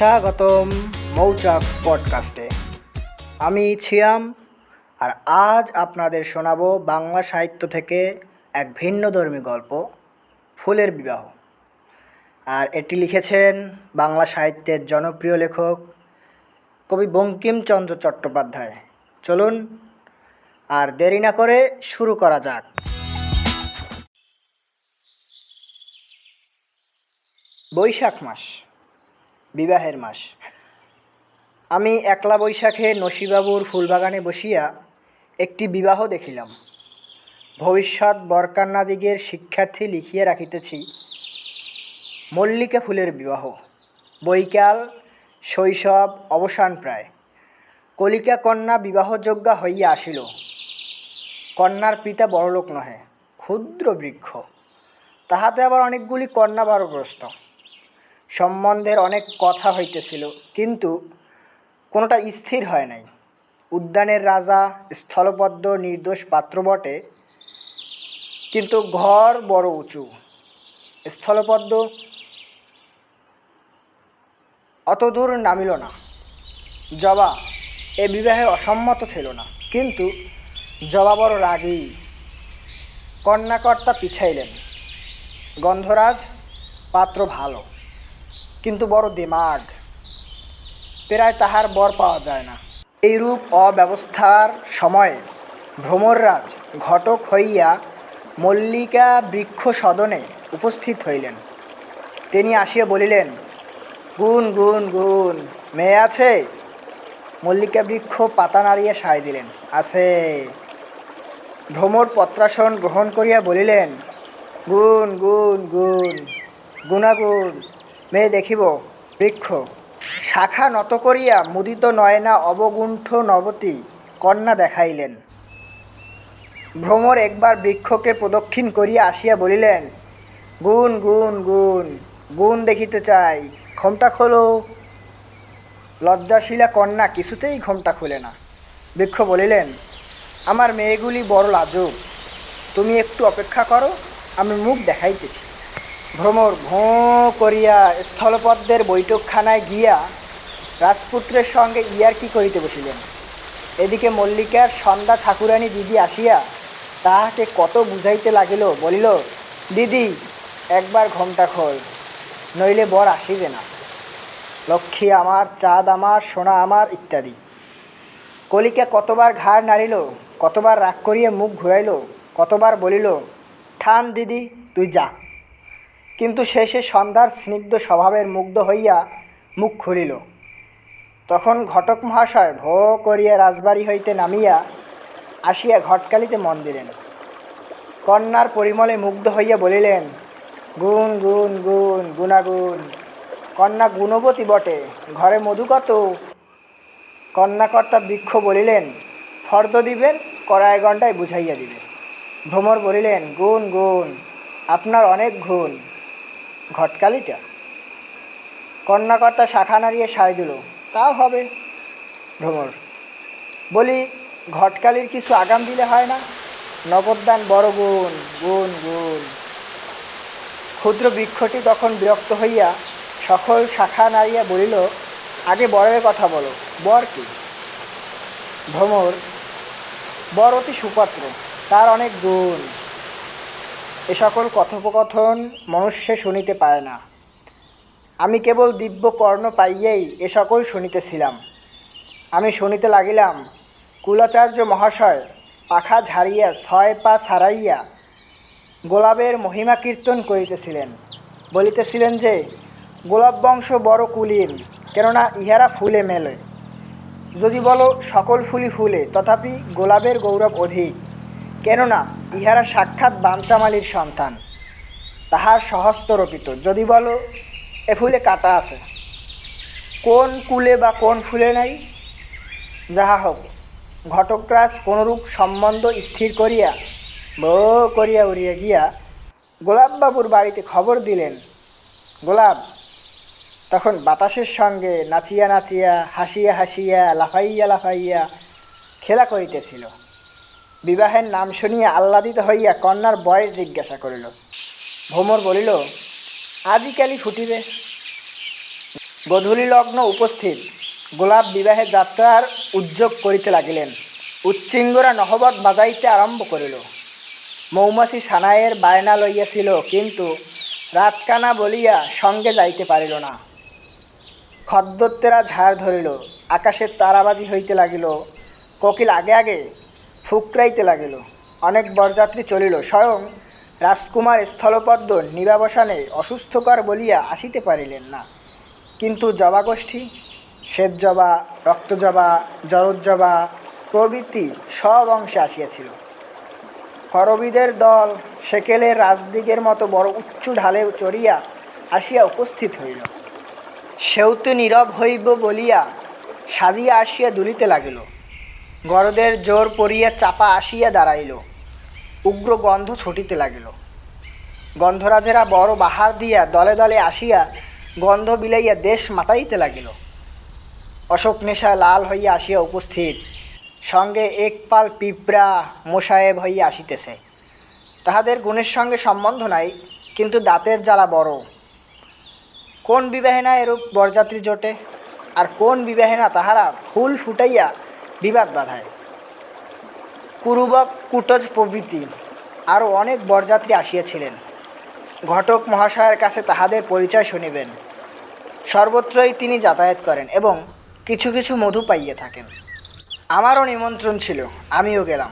স্বাগতম মৌচাক পডকাস্টে। আমি ছিয়াম আর আজ আপনাদের শোনাবো বাংলা সাহিত্য থেকে এক ভিন্নধর্মী গল্প, ফুলের বিবাহ। আর এটি লিখেছেন বাংলা সাহিত্যের জনপ্রিয় লেখক কবি বঙ্কিমচন্দ্র চট্টোপাধ্যায়। চলুন, আর দেরি না করে শুরু করা যাক। বৈশাখ মাস। বিবাহের মাস। আমি একলা বৈশাখে নসিবাবুর ফুলবাগানে বসিয়া একটি বিবাহ দেখিলাম। ভবিষ্যৎ বরকান্নাদিগের শিক্ষার্থী লিখিয়া রাখিতেছি মল্লিকা ফুলের বিবাহ। বৈকাল, শৈশব, অবসান প্রায়। কলিকা কন্যা বিবাহযোগ্যা হইয়া আসিল। কন্যার পিতা বড়লোক নহে, ক্ষুদ্র বৃক্ষ। তাহাতে আবার অনেকগুলি কন্যা বারগ্রস্ত। সম্বন্ধের অনেক কথা হইতেছিল, কিন্তু কোনোটা স্থির হয় নাই। উদ্যানের রাজা, স্থলপদ্ম নির্দোষ পাত্র বটে, কিন্তু ঘর বড় উঁচু। স্থলপদ্ম অত দূর নামিল না। জবা এ বিবাহে অসম্মত ছিল না, কিন্তু জবা বড় রাগী কন্যাকর্তা পিছাইলেন। গন্ধরাজ পাত্র ভালো। কিন্তু বড় দিমাগ। প্রায় তাহার বর পাওয়া যায় না। এইরূপ অব্যবস্থার সময়ে ভ্রমররাজ ঘটক হইয়া মল্লিকা বৃক্ষ সদনে উপস্থিত হইলেন। তিনি আসিয়া বলিলেন, গুণ গুণ গুণ, মেয়ে আছে? মল্লিকা বৃক্ষ পাতা নাড়িয়া সায় দিলেন, আছে। ভ্রমর পত্রাসন গ্রহণ করিয়া বলিলেন, গুণ গুণ গুণ, গুণাগুণ মেয়ে দেখিব, বৃক্ষ। শাখা নত করিয়া মুদিত নয়না অবগুণ্ঠ নবতী কন্যা দেখাইলেন। ভ্রমর একবার বৃক্ষকে প্রদক্ষিণ করিয়া আসিয়া বলিলেন, গুণ গুণ গুণ গুণ দেখিতে চাই, ঘোমটা খোলো। লজ্জাশীলা কন্যা কিছুতেই ঘোমটা খুলে না। বৃক্ষ বলিলেন, আমার মেয়েগুলি বড় লাজুক। তুমি একটু অপেক্ষা করো, আমি মুখ দেখাইতেছি। ভ্রমর ভোঁ করিয়া স্থলপদ্মের বৈঠকখানায় গিয়া রাজপুত্রের সঙ্গে ইয়ার্কি করিতে বসিলেন? এদিকে মল্লিকার সন্ধ্যা ঠাকুরানী দিদি আসিয়া তাহাকে কত বুঝাইতে লাগিল, বলিল, দিদি, একবার ঘোমটা খোল, নইলে বর আসিবে না। লক্ষ্মী আমার, চাঁদ আমার, সোনা আমার ইত্যাদি। কলিকা কতবার ঘাড় নাড়িল, কতবার রাগ করিয়া মুখ ঘুরাইল, কতবার বলিল ঠান দিদি, তুই যা। কিন্তু শেষে সন্ধ্যার স্নিগ্ধ স্বভাবের মুগ্ধ হইয়া মুখ খুলিল। তখন ঘটক মহাশয় ভো করিয়া রাজবাড়ি হইতে নামিয়া আসিয়া ঘটকালিতে মন দিলেন। কন্যার পরিমলে মুগ্ধ হইয়া বলিলেন, গুণ গুণ গুণ, গুণাগুণ। কন্যা গুণবতী বটে, ঘরে মধু কত? কন্যাকর্তা বৃক্ষ বলিলেন, ফর্দ দিবেন কড়াই ঘণ্টায় বুঝাইয়া দিবে ভ্রমর বলিলেন, গুণ গুণ, আপনার অনেক গুণ। ঘটকালিটা। কন্যাকর্তা শাখা নাড়িয়ে সায় দিল, তাও হবে? ভ্রমর, বলি, ঘটকালির কিছু আগাম দিলে হয় না? নগদান বড় গুণ গুণ গুণ। ক্ষুদ্র বৃক্ষটি তখন বিরক্ত হইয়া সকল শাখা নাড়িয়া বলিল, আগে বরের কথা বলো, বর কি? ভ্রমর, বর অতি সুপাত্র, তার অনেক গুণ। এ সকল কথোপকথন মনুষ্যে শুনিতে পায় না। আমি কেবল দিব্য কর্ণ পাইয়েই এ সকল শুনিতেছিলাম। আমি শুনিতে লাগিলাম, কুলাচার্য মহাশয় পাখা ঝাড়িয়া, ছয় পা ছাড়াইয়া গোলাপের মহিমা কীর্তন করিতেছিলেন। বলিতেছিলেন যে, গোলাপ বংশ বড় কুলীন, কেননা ইহারা ফুলে মেলে। যদি বলো সকল ফুলই ফুলে, তথাপি গোলাপের গৌরব অধিক। কেননা ইহারা সাক্ষাৎ বাঞ্চামালির সন্তান। তাহার সহস্তরপিত। যদি বলো, এ ফুলে কাটা আছে। কোন কুলে বা কোন ফুলে নাই? যাহা হোক ঘটকরাজ কোনরূপ সম্বন্ধ স্থির করিয়া বো করিয়া উড়িয়া গিয়া গোলাপবাবুর বাড়িতে খবর দিলেন, গোলাপ, তখন বাতাসের সঙ্গে নাচিয়া নাচিয়া, হাসিয়া হাসিয়া, লাফাইয়া লাফাইয়া খেলা করিতেছিল। বিবাহের নাম শুনিয়া আহ্লাদিত হইয়া কন্যার বয়স জিজ্ঞাসা করিল, ভোমর বলিল আজই কালি ফুটিবে। গধূলি লগ্ন উপস্থিত। গোলাপ বিবাহের যাত্রার উদ্যোগ করিতে লাগিলেন। উচ্চিঙ্গরা নহবত বাজাইতে আরম্ভ করিল। মৌমাছি সানাইয়ের বায়না লইয়াছিল, কিন্তু রাতকানা বলিয়া সঙ্গে যাইতে পারিল না। খদ্দত্তেরা ঝাড় ধরিল, আকাশের তারাবাজি হইতে লাগিল। কোকিল আগে আগে ফুকরাইতে লাগিল। অনেক বরযাত্রী চলিল। স্বয়ং রাজকুমার স্থলপদ্ম নিবাবসানে অসুস্থকর বলিয়া আসিতে পারিলেন না। কিন্তু জবাগোষ্ঠী শ্বেত জবা রক্তজবা জরজ্জবা প্রভৃতি সব অংশে আসিয়াছিল। করবিদের দল সেকেলের রাজদিগের মতো বড় উচ্চ ঢালে চড়িয়া আসিয়া উপস্থিত হইল। সেউতু নীরব হইব বলিয়া সাজিয়া আসিয়া দুলিতে লাগিল। গরদের জোর পড়িয়া চাপা আসিয়া দাঁড়াইল। উগ্র গন্ধ ছুটিতে লাগিল। গন্ধরাজেরা বড় বাহার দিয়া দলে দলে আসিয়া গন্ধ বিলাইয়া দেশ মাতাইতে লাগিল। অশোক নেশা লাল হইয়া আসিয়া উপস্থিত। সঙ্গে এক পাল পিঁপড়া মোসায়েব হইয়া আসিতেছে। তাহাদের গুণের সঙ্গে সম্বন্ধ নাই, কিন্তু দাঁতের জ্বালা বড়। কোন বিবাহে না এরূপ বরযাত্রী জোটে? আর কোন বিবাহে না তাহারা ফুল ফুটাইয়া বিবাদ বাধায়। কুরুবক, কুটজ প্রভৃতি আরও অনেক বরযাত্রী আসিয়াছিলেন। ঘটক মহাশয়ের কাছে তাহাদের পরিচয় শুনিবেন। সর্বত্রই তিনি যাতায়াত করেন এবং কিছু কিছু মধু পাইয়ে থাকেন। আমারও নিমন্ত্রণ ছিল, আমিও গেলাম।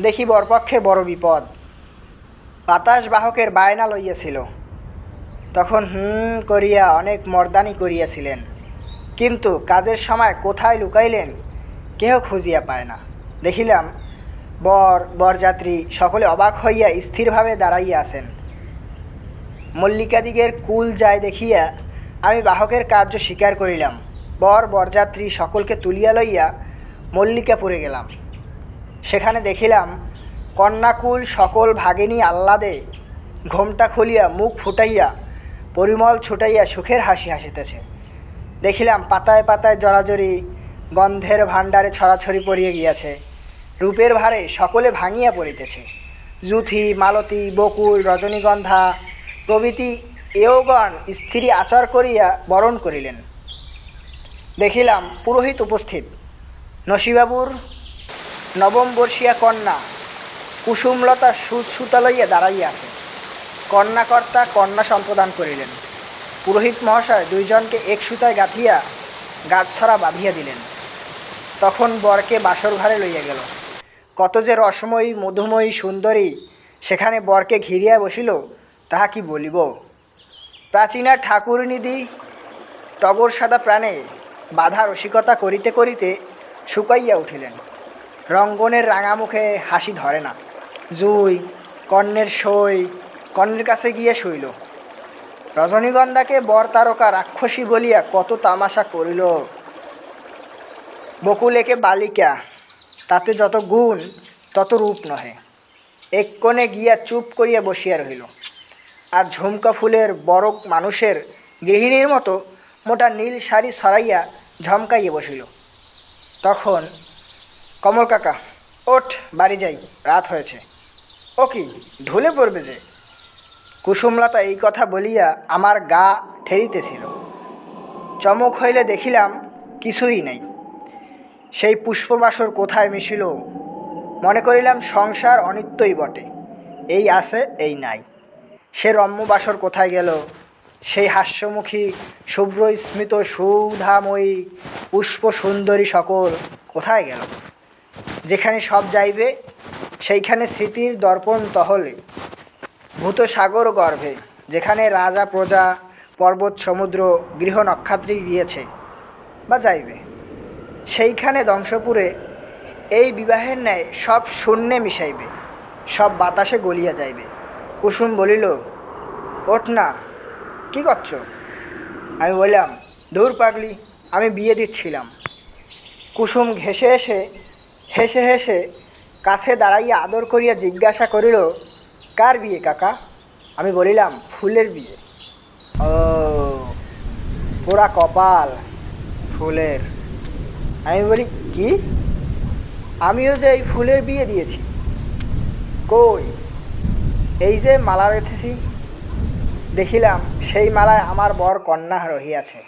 দেখি বরপক্ষের বড় বিপদ। বাতাস বাহকের বায়না লইয়াছিল। তখন হুম করিয়া অনেক মর্দানি করিয়াছিলেন। কিন্তু কাজের সময় কোথায় লুকাইলেন? কেহ খুঁজিয়া পায় না। দেখিলাম বর, বরযাত্রী সকলে অবাক হইয়া স্থিরভাবে দাঁড়াইয়া আছেন। মল্লিকাদিগের কুল যায় দেখিয়া আমি বাহকের কার্য স্বীকার করিলাম। বর, বরযাত্রী সকলকে তুলিয়া লইয়া মল্লিকাপুরে গেলাম। সেখানে দেখিলাম কন্যাকুল সকল ভাগিনী আহ্লাদে ঘোমটা খুলিয়া মুখ ফুটাইয়া পরিমল ছুটাইয়া সুখের হাসি হাসিতেছে। দেখিলাম পাতায় পাতায় জড়াজড়ি গন্ধের ভাণ্ডারে ছড়াছড়ি পড়িয়ে গিয়াছে। রূপের ভারে সকলে ভাঙিয়া পড়িতেছে। জুথি, মালতী, বকুল, রজনীগন্ধা প্রভৃতি এওগণ স্ত্রী আচার করিয়া বরণ করিলেন। দেখিলাম পুরোহিত উপস্থিত। নসিবাবুর নবম বর্ষিয়া কন্যা কুসুমলতা সুতা লইয়া দাঁড়াইয়া আছে। কন্যাকর্তা কন্যা সম্প্রদান করিলেন। পুরোহিত মহাশয় দুইজনকে এক সুতায় গাঁথিয়া গাছছড়া বাঁধিয়া দিলেন। তখন বরকে বাসর ঘরে লইয়া গেল। কত যে রসময়ী, মধুময়ী, সুন্দরী, সেখানে বরকে ঘিরিয়া বসিল, তাহা কি বলিব? প্রাচীনা ঠাকুরনিধি টগর সাদা প্রাণে বাধা রসিকতা করিতে করিতে শুকাইয়া উঠিলেন। রঙ্গনের রাঙা মুখে হাসি ধরে না। জুই, কর্ণের সই, কর্ণের কাছে গিয়ে শুইল। রজনীগন্ধাকে বর তারকা রাক্ষসী বলিয়া কত তামাশা করিল। বকুলেকে বালিকা, তাতে যত গুণ, তত রূপ নহে। এক কোণে গিয়া চুপ করিয়া বসিয়া রহিল। আর ঝুমকা ফুলের বড় মানুষের গৃহিণীর মতো মোটা নীল শাড়ি সরাইয়া ঝমকাইয়ে বসিল। তখন, কমল কাকা, ওঠ, বাড়ি যাই, রাত হয়েছে। ও কি, ঢুলে পড়বে যে? কুসুমলতা এই কথা বলিয়া আমার গা ঠেরিতেছিল চমক হইলে দেখিলাম কিছুই নাই। সেই পুষ্পবাসর কোথায় মিশিল? মনে করিলাম সংসার অনিত্যই বটে। এই আছে, এই নাই। সে রম্যবাসর কোথায় গেল? সেই হাস্যমুখী শুভ্র স্মিত সুধাময়ী পুষ্প সুন্দরী সকল কোথায় গেল? যেখানে সব যাইবে, সেইখানে স্মৃতির দর্পণ তহলে। ভূত সাগর গর্ভে, যেখানে রাজা, প্রজা, পর্বত, সমুদ্র, গৃহ নক্ষত্রিক দিয়েছে বা যাইবে। সেইখানে ধ্বংসপুরে এই বিবাহের ন্যায় সব শূন্যে মিশাইবে, সব বাতাসে গলিয়া যাইবে। কুসুম বলিল, ওঠ না, কী করছ? আমি বললাম দূর পাগলি, আমি বিয়ে দিচ্ছিলাম। কুসুম ঘেসে এসে, হেসে হেসে কাছে দাঁড়াইয়া আদর করিয়া জিজ্ঞাসা করিল, কার বিয়ে কাকা? আমি বলিলাম, ফুলের বিয়ে। ও পোড়া কপাল ফুলের। আমি বলি, কি? আমিও যে এই ফুলের বিয়ে দিয়েছি। কই? এই যে মালা রেখেছি দেখিলাম সেই মালায় আমার বর কন্যা রহিয়াছে।